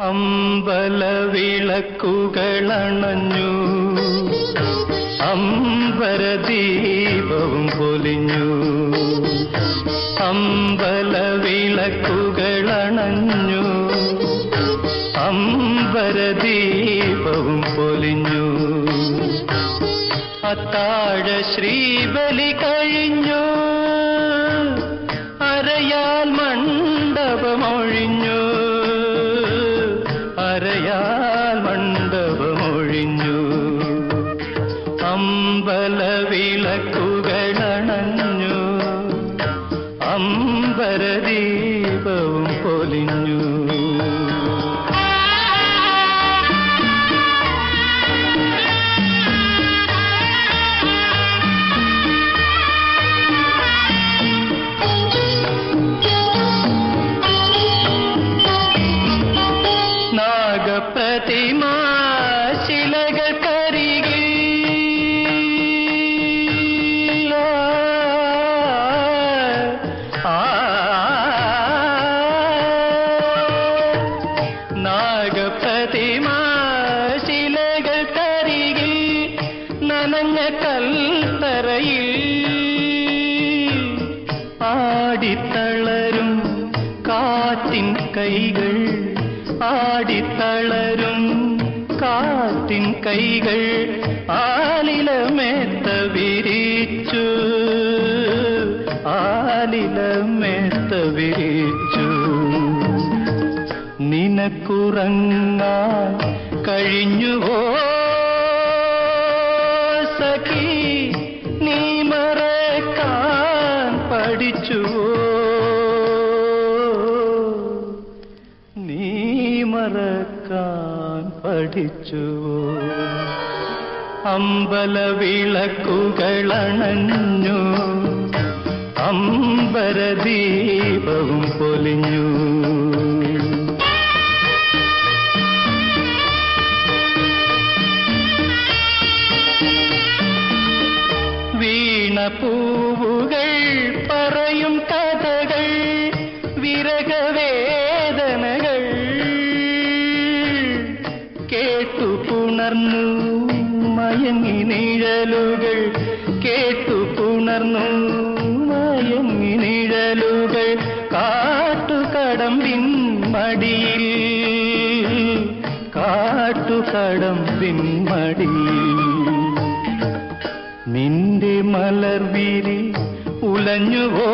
അമ്പലവിളക്കുകളണഞ്ഞു. അമ്പരദീപവും പൊലിഞ്ഞു. അമ്പലവിളക്കുകളണഞ്ഞു. അമ്പരദീപവും പൊലിഞ്ഞു. അത്താഴ ശ്രീബലി കഴിഞ്ഞു. അരയാൽ മണ്ഡപമൊഴിഞ്ഞു. അമ്പലവിളക്കുകളണഞ്ഞു. അമ്പരദീപവും പൊലിഞ്ഞു. നാഗപ്രതിമ ശിലകൾക്കരികിൽ ആലിലമേത്ത വിരിച്ചു ആലിലമേത്ത വിരിച്ചു. നിനക്കുറങ്ങാൻ കഴിഞ്ഞുവോ സഖി നീ മറക്കാൻ പഠിച്ചുവോ? നീ മറക്കാൻ പഠിച്ചുവോ? അമ്പലവിളക്കുകളണഞ്ഞു അമ്പരദീപവും പൊലിഞ്ഞു. വീണപൂവുകൾ പറയും കഥകൾ വിരകവേദനകൾ കേട്ടു പുണർന്നു മയങ്ങി നിഴലുകൾ കേട്ടു പുണർന്നു മയങ്ങി നിഴലുകൾ. കാട്ടുകടമ്പിൻ മടിയിൽ കാട്ടുകടമ്പിൻ മടിയിൽ. നിന്റെ മലർവിരി ഉലഞ്ഞുവോ